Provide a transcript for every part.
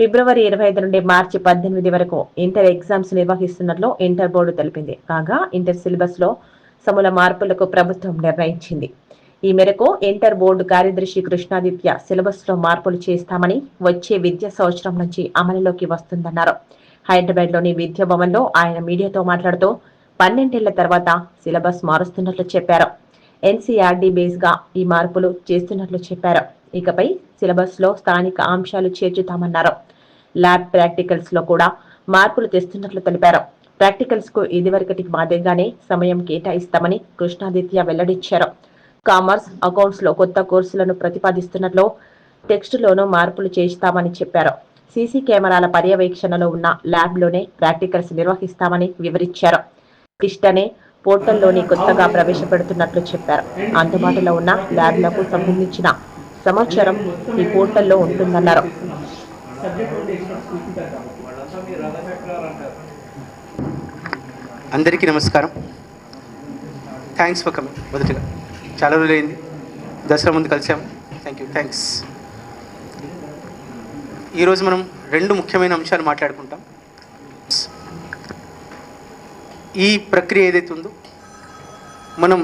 ఫిబ్రవరి ఇరవై ఐదు నుండి మార్చి పద్దెనిమిది వరకు ఇంటర్ ఎగ్జామ్స్ నిర్వహిస్తున్నట్లు ఇంటర్ బోర్డు తెలిపింది. కాగా ఇంటర్ సిలబస్లో సమూల మార్పులకు ప్రభుత్వం నిర్ణయించింది. ఈ మేరకు ఇంటర్ బోర్డు కార్యదర్శి కృష్ణాదిత్య సిలబస్లో మార్పులు చేస్తామని వచ్చే విద్యా సంవత్సరం నుంచి అమలులోకి వస్తుందన్నారు. హైదరాబాద్లోని విద్యా భవన్లో ఆయన మీడియాతో మాట్లాడుతూ పన్నెండేళ్ళ తర్వాత సిలబస్ మారుస్తున్నట్లు చెప్పారు. ఎన్సీఆర్డీ బేస్గా ఈ మార్పులు చేస్తున్నట్లు చెప్పారు. ఇకపై సిలబస్లో స్థానిక అంశాలు చేర్చుతామన్నారు. ల్యాబ్ ప్రాక్టికల్స్లో కూడా మార్పులు తెస్తున్నట్లు తెలిపారు. ప్రాక్టికల్స్కు ఇదివరకటి మాదిరిగానే సమయం కేటాయిస్తామని కృష్ణాదిత్య వెల్లడించారు. కామర్స్ అకౌంట్స్లో కొత్త కోర్సులను ప్రతిపాదిస్తున్నట్లు టెక్స్ట్ లోనూ మార్పులు చేస్తామని చెప్పారు. సీసీ కెమెరాల పర్యవేక్షణలో ఉన్న ల్యాబ్లోనే ప్రాక్టికల్స్ నిర్వహిస్తామని వివరించారు. కిష్టనే పోర్టల్లోని కొత్తగా ప్రవేశపెడుతున్నట్లు చెప్పారు. అందుబాటులో ఉన్న ల్యాబ్లకు సంబంధించిన సమాచారం ఈ పోర్టల్లో ఉంటుందన్నారు. అందరికీ నమస్కారం. థ్యాంక్స్ ఫర్ కమింగ్ మొదటిగా చాలా రోజులైంది. దసరా ముందు కలిసాం. థ్యాంక్ యూ థ్యాంక్స్ ఈరోజు మనం రెండు ముఖ్యమైన అంశాలు మాట్లాడుకుంటాం. ఈ ప్రక్రియ ఏదైతే ఉందో మనం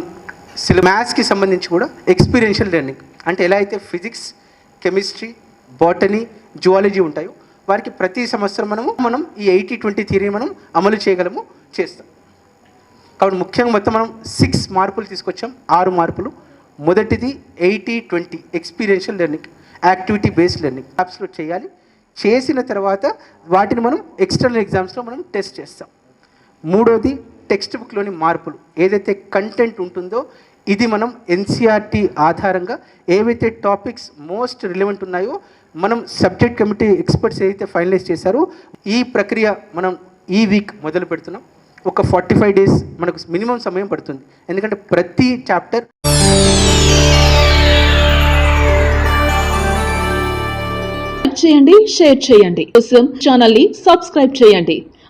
సిల మ్యాథ్స్కి సంబంధించి కూడా ఎక్స్పీరియన్షియల్ లెర్నింగ్. అంటే ఎలా అయితే ఫిజిక్స్ కెమిస్ట్రీ బాటనీ జువాలజీ ఉంటాయో వారికి ప్రతి సంవత్సరం మనము మనం ఈ ఎయిటీ ట్వంటీ థియరీని మనం అమలు చేయగలము చేస్తాం. కాబట్టి ముఖ్యంగా మొత్తం మనం సిక్స్ మార్పులు తీసుకొచ్చాం. ఆరు మార్పులు. మొదటిది eighty twenty experiential learning activity based learning. యాప్స్లో చేయాలి. చేసిన తర్వాత వాటిని మనం ఎక్స్టర్నల్ ఎగ్జామ్స్లో మనం టెస్ట్ చేస్తాం. మూడోది టెక్స్ట్ బుక్లోని మార్పులు. ఏదైతే కంటెంట్ ఉంటుందో ఇది మనం ఎన్సీఆర్టీ ఆధారంగా ఏవైతే టాపిక్స్ మోస్ట్ రిలవెంట్ ఉన్నాయో మనం సబ్జెక్ట్ కమిటీ ఎక్స్పర్ట్స్ ఏదైతే ఫైనలైజ్ చేశారో ఈ ప్రక్రియ మనం ఈ వీక్ మొదలు పెడుతున్నాం. ఒక ఫార్టీ ఫైవ్ డేస్ మనకు మినిమం సమయం పడుతుంది. ఎందుకంటే ప్రతి చాప్టర్ చేయండి షేర్ చేయండి. కోసం ఛానల్ని సబ్స్క్రైబ్ చేయండి.